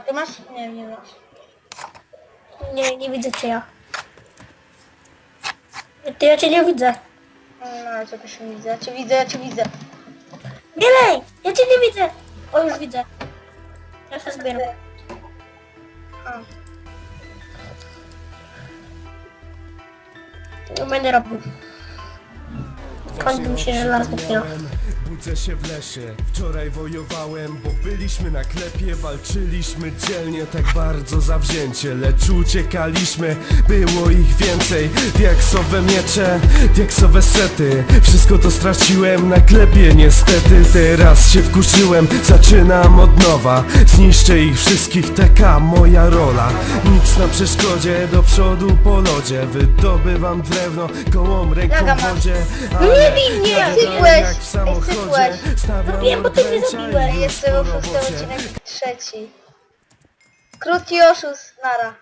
Ty masz? Nie, nie masz. Nie, nie widzę cię ja. Ty, ja cię nie widzę. No, ja cię też nie widzę. Ja cię widzę, ja cię widzę. Bielej! Ja cię nie widzę! O, już widzę. Ja się zbieram. A. To będę robił. Kończy mi się żelazny kilo. Budzę się w lesie, wczoraj wojowałem, bo byliśmy na klepie, walczyliśmy dzielnie, tak bardzo zawzięcie, lecz uciekaliśmy, było ich więcej, diaksowe miecze, diaksowe sety, wszystko to straciłem na klepie niestety, teraz się wkurzyłem, zaczynam od nowa, zniszczę ich wszystkich, taka moja rola, nic na przeszkodzie, do przodu po lodzie, wydobywam drewno, gołą ręką w wodzie, No nie bij mnie! jak w samochodzie, stawiam Wiem, bo ty mnie już Jest robocie. odcinek trzeci. Krótki oszust, nara.